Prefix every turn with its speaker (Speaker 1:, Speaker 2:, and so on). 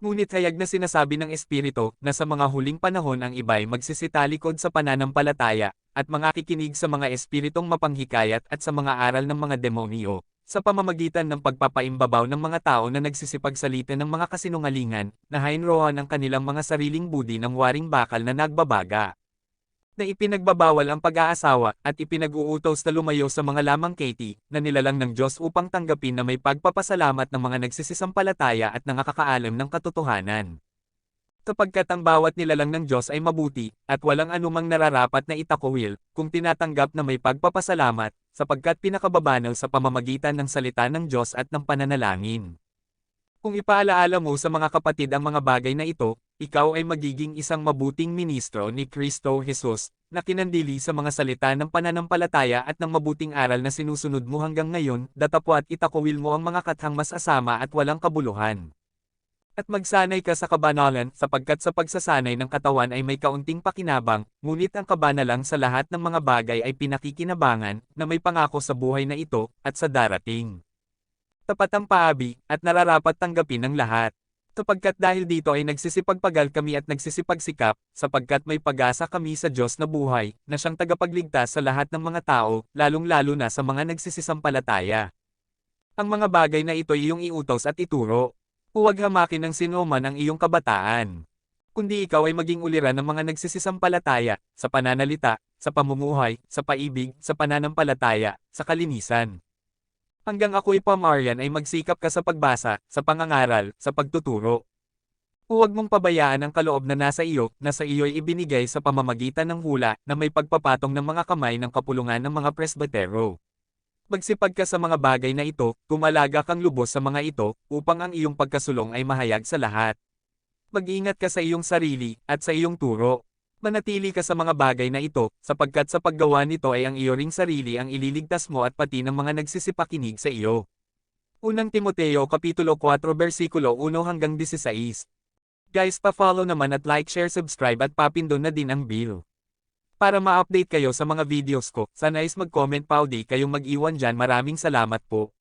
Speaker 1: Ngunit hayag na sinasabi ng Espiritu na sa mga huling panahon ang iba'y magsisitalikod sa pananampalataya, at mga kikinig sa mga espiritong mapanghikayat at sa mga aral ng mga demonyo, sa pamamagitan ng pagpapaimbabaw ng mga tao na nagsisipagsalita ng mga kasinungalingan, na hainrohan ang kanilang mga sariling budi ng waring bakal na nagbabaga. Na ipinagbabawal ang pag-aasawa at ipinag-uutos na lumayo sa mga lamang Katie na nilalang ng Diyos upang tanggapin na may pagpapasalamat ng mga nagsisisampalataya at nangakakaalam ng katotohanan. Kapagkat ang bawat nilalang ng Diyos ay mabuti, at walang anumang nararapat na itakwil, kung tinatanggap na may pagpapasalamat, sapagkat pinakababanaw sa pamamagitan ng salita ng Diyos at ng pananalangin. Kung ipaalaala mo sa mga kapatid ang mga bagay na ito, ikaw ay magiging isang mabuting ministro ni Kristo Jesus, na kinandili sa mga salita ng pananampalataya at ng mabuting aral na sinusunod mo hanggang ngayon, datapwat itakwil mo ang mga kathang mas asama at walang kabuluhan. At magsanay ka sa kabanalan sapagkat sa pagsasanay ng katawan ay may kaunting pakinabang, ngunit ang kabanalang sa lahat ng mga bagay ay pinakikinabangan na may pangako sa buhay na ito at sa darating. Tapat ang paabi at nararapat tanggapin ng lahat. Sapagkat dahil dito ay nagsisipagpagal kami at nagsisipagsikap, sapagkat may pag-asa kami sa Diyos na buhay, na siyang tagapagligtas sa lahat ng mga tao, lalong-lalo na sa mga nagsisisampalataya. Ang mga bagay na ito ay iyong iutos at ituro. Huwag hamakin ng sinuman ang iyong kabataan. Kundi ikaw ay maging uliran ng mga nagsisisampalataya, sa pananalita, sa pamumuhay, sa paibig, sa pananampalataya, sa kalinisan. Hanggang ako'y pamaryan ay magsikap ka sa pagbasa, sa pangangaral, sa pagtuturo. Huwag mong pabayaan ang kaloob na nasa iyo, na sa iyo ay ibinigay sa pamamagitan ng hula na may pagpapatong ng mga kamay ng kapulungan ng mga presbitero. Magsipag ka sa mga bagay na ito, tumalaga kang lubos sa mga ito, upang ang iyong pagkasulong ay mahayag sa lahat. Mag-ingat ka sa iyong sarili, at sa iyong turo. Manatili ka sa mga bagay na ito, sapagkat sa paggawa nito ay ang iyo ring sarili ang ililigtas mo at pati ng mga nagsisipakinig sa iyo. Unang Timoteo Kapitulo 4 versikulo 1 hanggang 16. Guys pa-follow naman at like, share, subscribe at papindon na din ang bell. Para ma-update kayo sa mga videos ko, sana is mag-comment pa o di kayong mag-iwan dyan maraming salamat po.